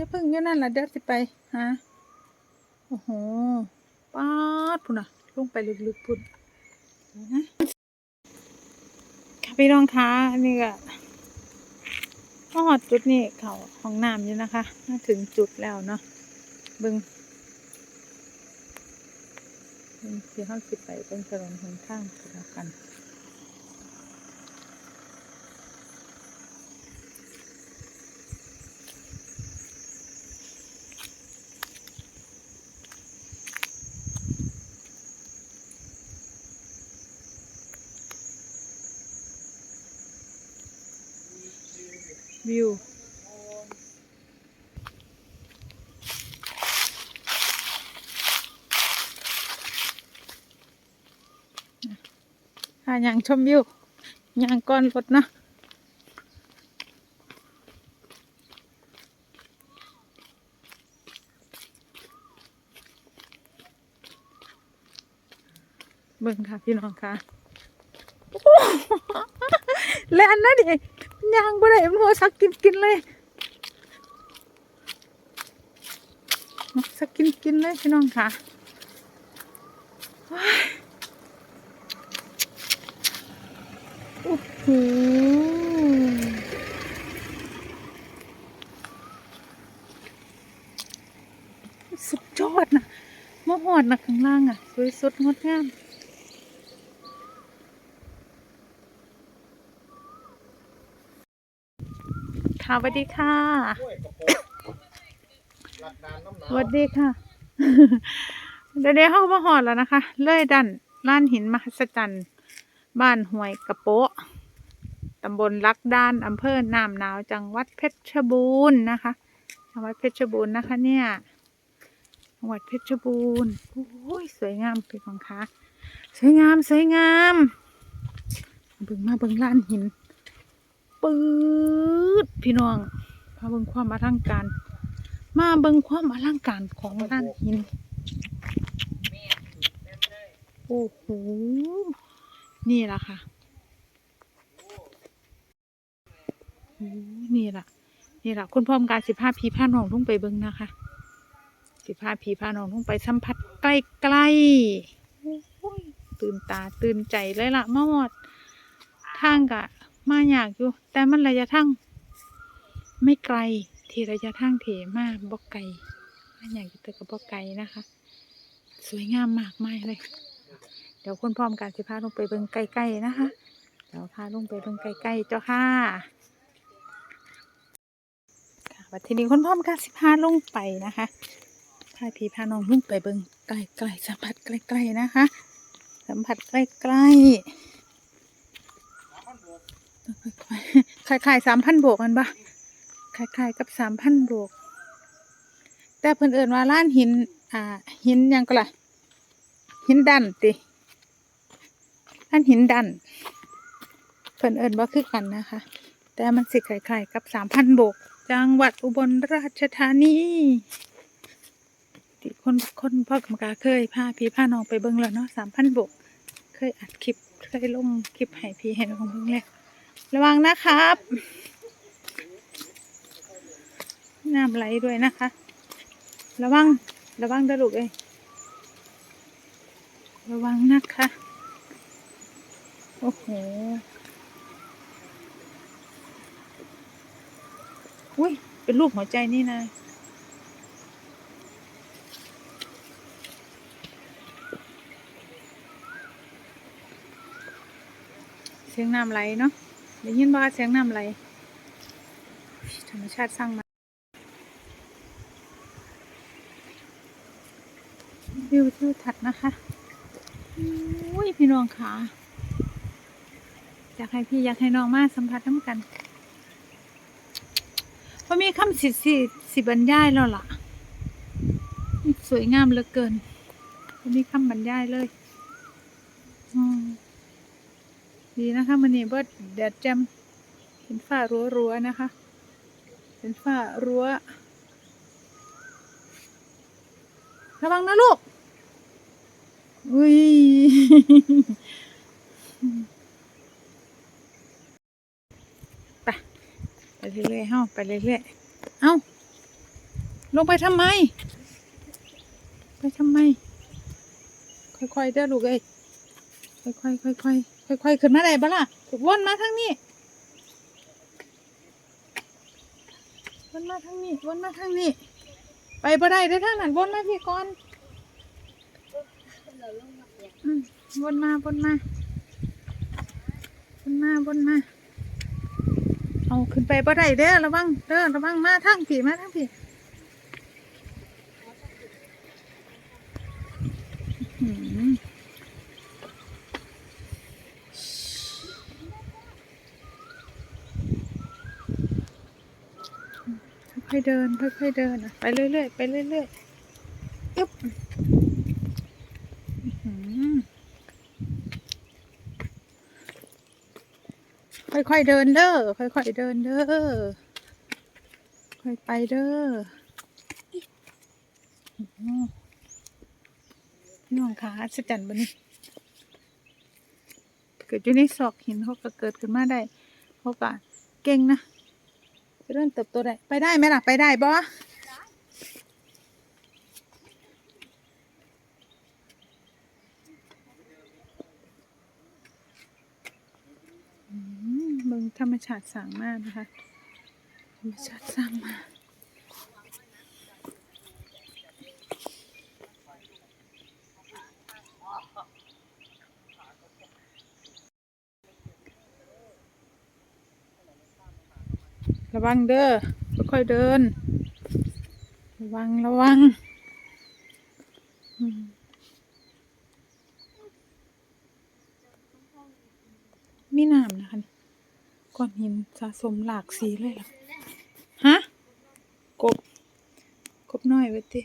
อย่าเพิ่งอยู่นั่นล่ะเดี๋ยวสิไปหาโอ้โหป๊าดพุ่นน่ะลงไปลึกๆพุ่นนะค่ะพี่น้องคะอันนี้ก็มาหอดจุดนี้เขาห้องน้ำอยู่นะคะมาถึงจุดแล้วเนาะบึงบึงที่เขาสิไปเป็นถนนหนทางก็แล้วกัน วิวค่ะอย่างชมวิวอย่างก้อนรถเนาะเบิ่งค่ะ พี่น้องค่ะ แล่นนะดิ ยางบ่ได้มัวสักกินกินเลยสักกินกินเลยพี่น้องค่ะโอ้โหสุดยอดนะมะฮอดนะข้างล่างอะ สวยสดงดงาม ค่ะสวัสดีค่ะสวัสดีค่ะ เดี๋ยวเดี๋ยวเข้ามาหอดแล้วนะคะ เลยดันล้านหินมหัศจรรย์บ้านห้วยกระโปะตำบลลักดานอำเภอน้ำหนาว จังหวัดเพชรบูรณ์นะคะ จังหวัดเพชรบูรณ์นะคะ เนี่ย จังหวัดเพชรบูรณ์โอ้ยสวยงามเป็นของคะสวยงามสวยงามเบิ่งมาเบิ่งล้านหิน ปื๊ดพี่น้องมาเบิ่งความอลังการ มาเบิ่งความอลังการของร้านหินโอ้โหนี่ล่ะค่ะนี่ล่ะนี่ล่ะคุณพ่อมการสิพาพีพาน้องทุ่งไปเบิ่งนะคะ สิพาพีพาน้องทุ่งไปสัมผัสใกล้ๆตื่นตาตื่นใจเลยล่ะมาหอดทางกะ มาอยากอยู่ แต่มันระยะทางไม่ไกล ที่ระยะทางเถมากบอกไกลมาอยากอยู่แต่กับบอกไกลนะคะ สวยงามมากมายเลย เดี๋ยวคุณพร้อมการสิพาลงไปเบิ่งใกล้ๆนะคะ เดี๋ยวพาลงไปเบิ่งใกล้ๆเจ้าค่ะค่ะวันทีนี้คุณพร้อมการสิพาลงไปนะคะพาพี่พาน้องลงไปเบิ่งใกล้ๆสัมผัสใกล้ๆนะคะ สัมผัสใกล้ๆ คล้ายๆสามพันบวกมันปะคล้ายๆกับสามพันบวกแต่เพิ่นเอิญว่าล้านหิน อ่า หินยังก็ล่ะ หินดันติล้านหินดัน เพิ่นเอิญว่าคือกันนะคะ แต่มันสิคล้ายๆกับสามพันบวกจังหวัดอุบลราชธานีที่คนคนพ่อกรรมกาเคยพาพี่พาน้องไปเบิ่งแล้วเนาะสามพันบก เคยอัดคลิปเคยลงคลิปให้พี่ให้น้องเบิ่งแล้ว ระวังนะครับ น้ำไหลด้วยนะคะ ระวัง ระวังเด้อลูกเอ้ยระวังนะคะ โอ้โห อุ้ย เป็นรูปหัวใจนี่นะเสียงน้ำไหลเนาะ ได้ยินว่าเสียงน้ำไหลธรรมชาติสร้างมาวิวทิวทัศน์นะคะอุ้ยพี่น้องขาอยากให้พี่อยากให้น้องมาสัมผัสน้ำกันเพราะมีคำสิสิสิบรรยายแล้วล่ะ สวยงามเหลือเกินบ่มีคำบรรยายเลยอืม ดีนะคะมันนี่เบิดแดดแจ่มเห็นฝ้ารั้วรั้วๆนะคะ เห็นฝ้ารั้วระวังนะลูก อุ้ย ไป ไปเรื่อยๆเฮ้าไปเรื่อยๆ เอ้า ลงไปทำไม ไปทำไม ค่อยๆเด้อลูกเอ้ยค่อยๆค่อยๆ ค่อยๆขึ้นมาได้บ่ล่ะวนมาทางนี้วนมาทางนี้วนมาทางนี้ ไปบ่ได้เด้อทางนั้นวนมาพี่ก่อนวนมาวนมาวนมาวนมา เอาขึ้นไปบ่ได้เด้อระวังเด้อระวังมาทางผีมาทางผีอื้อหือ ค่อยๆเดิน ค่อยๆเดินอะไปเรื่อยๆไปเรื่อยๆอึ๊บอื้อหือค่อยๆเดินเด้อค่อยๆเดินเด้อค่อยไปเด้อน้องขาสจันบนนี้เกิดอยู่ในซอกหินเขาก็เกิดขึ้นมาได้เขาก็เก่งนะ เริ่มเติบโตได้ ไปได้ไหมล่ะ ไปได้บ่อืมเมืองธรรมชาติสร้างมากนะคะ ธรรมชาติสร้างมาก ระวังเด้อค่อยๆเดิน ระวังระวังมีน้ำนะคะก้อนหินสะสมหลากสีเลยหรอฮะกบกบน้อยเว้ยติ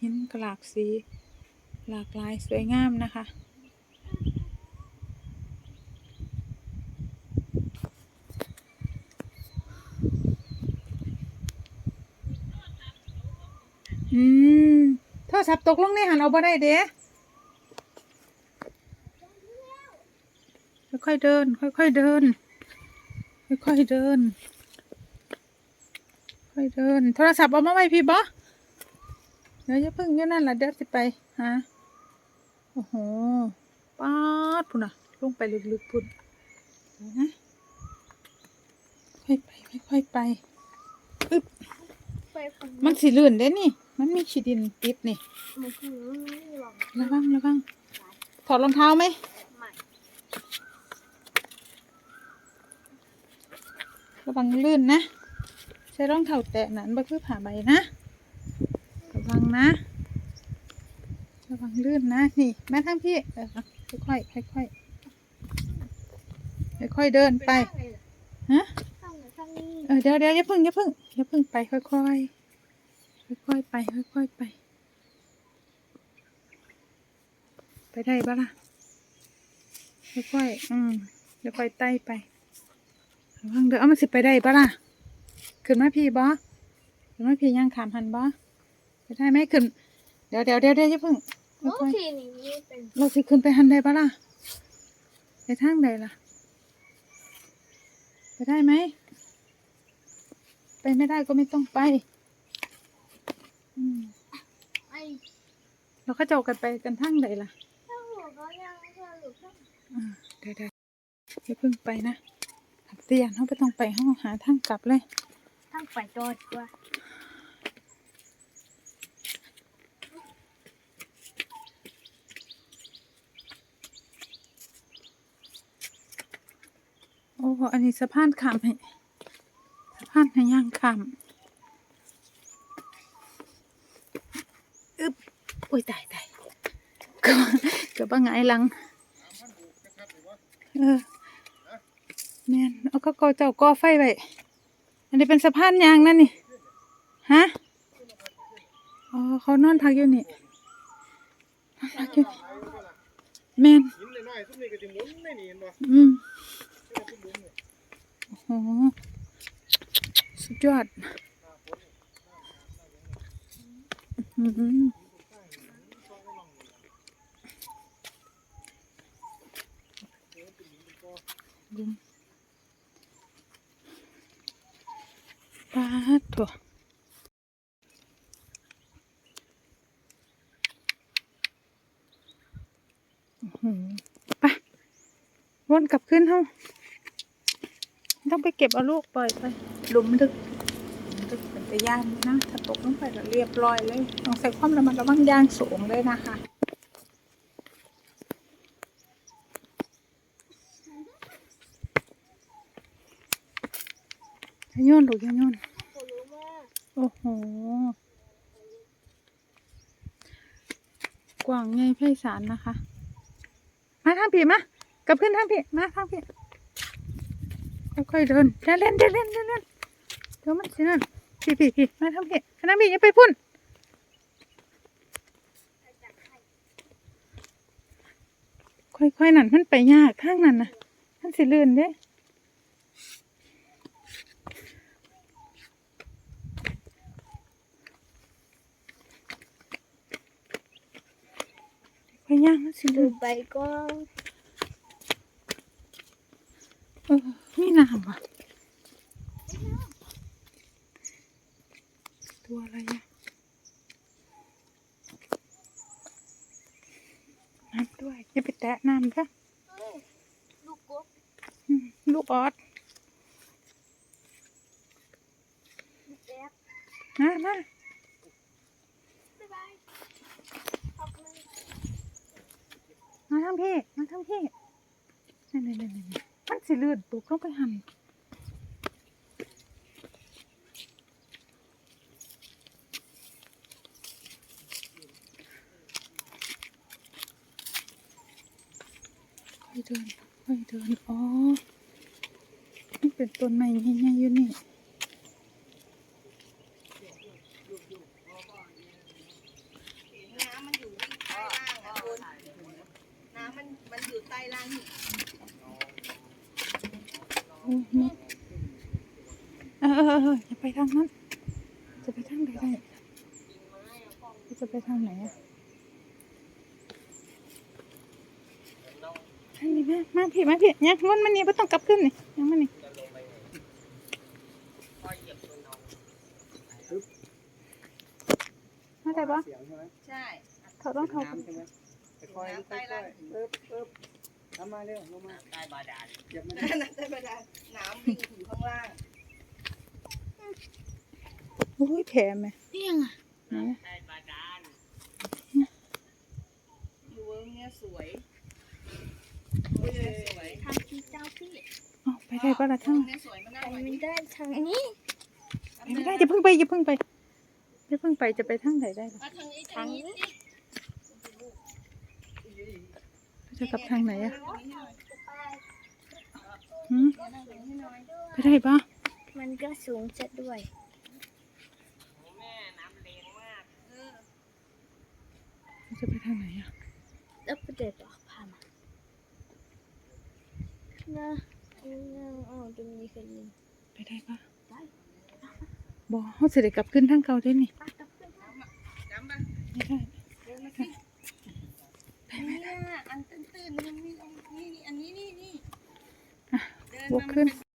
หินกหลากสี หลากหลายสวยงามนะคะ อืมโท รศัพท์ตกลงในหันเอาบ่ได้เด้ค่อยๆเดิน ค่อยๆเดิน ค่อยๆเดิน ค่อยเดิน โทรศัพท์เอามาไว้พี่บอเดี๋ยวจะพึ่งอยู่นั่นละเดี๋ยวสิไปฮะโอ้โหป๊าดพุ่นอะลงไปลึกๆพุ่นนะค่อยไปค่อยๆไปอึ๊บ ไปคนมันสีลื่นเด้นี่ มันมีขีดินติดนี่มันคือไม่หรอกระวังระวังถอดรองเท้าไหมใหม่ระวังลื่นนะ ใช้รองเท้าแตะนั้นบ่คือผ่าใบนะ ระวังนะ ระวังลื่นนะนี่แม่ทั้งพี่เออค่อยค่อยค่อยค่อยๆค่อยๆเดินไปฮะข้างไหนข้างนี้ เออเดี๋ยวเดี๋ยวอย่าพึ่งอย่าพึ่ง อย่าพึ่งไปค่อยค่อยค่อยๆไป ค่อยๆไป ไปได้ปะล่ะ ค่อยๆ อืมเดี๋ยวค่อยไต่ไประวังเดี๋ยวเอามันสิไปได้ปะล่ะ ขึ้นมาพี่บอขึ้นมาพี่ย่างขามหันบอไปได้ไหมขึ้น เดี๋ยวเดี๋ยวเดี๋ยวเดี๋ยวอย่าพึ่งค่อยๆ เราสิขึ้นไปหันได้ปะล่ะ ไปทางใดล่ะ ไปได้ไหม ไปไม่ได้ก็ไม่ต้องไปอืมไอ้เราก็จะเอากันไปกันทั้งใดล่ะถ้าหัวเขายังเธอหรือถ้าอ่าเดี๋ยวเดี๋ยวอย่าเพิ่งไปนะขับเตียนเขาไปต้องไปห้องหาทางกลับเลยทั้งไปจอดว่าโอ้อันนี้สะพานข้ามให้ สะพานให้ย่างข้ามอึ๊บอุ้ยตายตายเก็เกือบว่าไงายหลังเออแม่นเอาก็ก่อเจ้าก่อไฟไว้อันนี้เป็นสะพานยางนั่นนี่ฮะอ๋อเขานอนพักอยู่นี่นอนพักอยู่นี่แม่นหินน้อยๆซุ่มนี่ก็สิหมุนได้นี่เห็นบ่อืมที่เราซุ่มหมุนเนี่ยโอ้โห สุดยอดลุมปาถั่วไปวนกลับขึ้นเฮ้าต้องไปเก็บเอาลูกปล่อยไป หลุมลึกหลุมลึกเป็นตะย่านนะ ถ้าตกลงไปแล้วเรียบร้อยเลยต้องใส่ความระมัดระวังย่างสูงเลยนะคะย่าโยนลูกอย่าโยนโอ้โห กว้างใหญ่ไพศาลนะคะ มาทางพี่มากับขึ้นทางพี่มาทางพี่ค่อยๆเดินเดินเล่นเดินเล่นเดินเล่น เดี๋ยวมันสินั่นพี่พี่พี่มาทางพี่มาทางพี่อย่าไปพุ่นค่อยๆนั่นมันไปยากทางนั้นนะมันสิลื่นเด้ไปย่างมันสิดูลื่นใบก็เออนี่น้ำอะ ตัวอะไรอะน้ำด้วยอย่าไปแตะน้ำค่ะลูกกบอืมลูกออสลูกแอบมามาบ๊ายบายขอบคุณมาทางพี่ มาทางพี่นี่นี่นี่นี่มันสิลื่นตกลงไปหันค่อยเดินค่อยเดินอ๋อมันเป็นต้นไม้ใหญ่ๆอยู่นี่น้ำมันอยู่ใต้ล่างนะคุณน้ำมันมันอยู่ใต้ล่างโอ้โหเออเออเอออย่าไปทางนั้น จะไปทางไหนได้จะไปทางไหนอะทางนี้แม่มาพี่มาพี่ยังมันมันนี่ไม่ต้องกลับขึ้นนี่ยังมันนี่มาได้ปะเสียงใช่ไหมใช่เขาต้องเขาน้ำใช่ไหมค่อยๆน้ำค่ใต้อยล่างๆปึ๊บปึ๊บทำมาเร็วลงมาใต้บาดาลเก็บไม่ได้น้ำใต้บาดาลน้ำวิ่งอยู่ข้างล่างโอ้ยแผลไหมเพียงอะไหนอะอยู่เวิร์กเนี่ยสวยเวิร์กเนี่ยสวย ทางที่เจ้าพี่ เอาไปได้ปะล่ะทั้งเนี่ยสวยมางไปไม่ได้ทางนี้ไม่ได้อย่าเพิ่งไปอย่าเพิ่งไปอย่าเพิ่งไปจะไปทางไหนได้ล่ะทางนี้ทางนี้จะกลับทางไหนอะหืมไปได้ปะมันก็สูงจะด้วยจะไปทางไหนอะแล้วประเดี๋ยวบอพามานะ นั่งอ๋อตรงนี้คือลิงไปได้ปะได้บอเขาสิได้กลับขึ้นทางเก่าได้นี่ไปกับเพื่อนทางน้ำมาไม่ได้เดินมาสิเนี่ยอันตื้นๆมันมีนี่นี่อันนี้นี่นี่เดินวมากขึ้นมั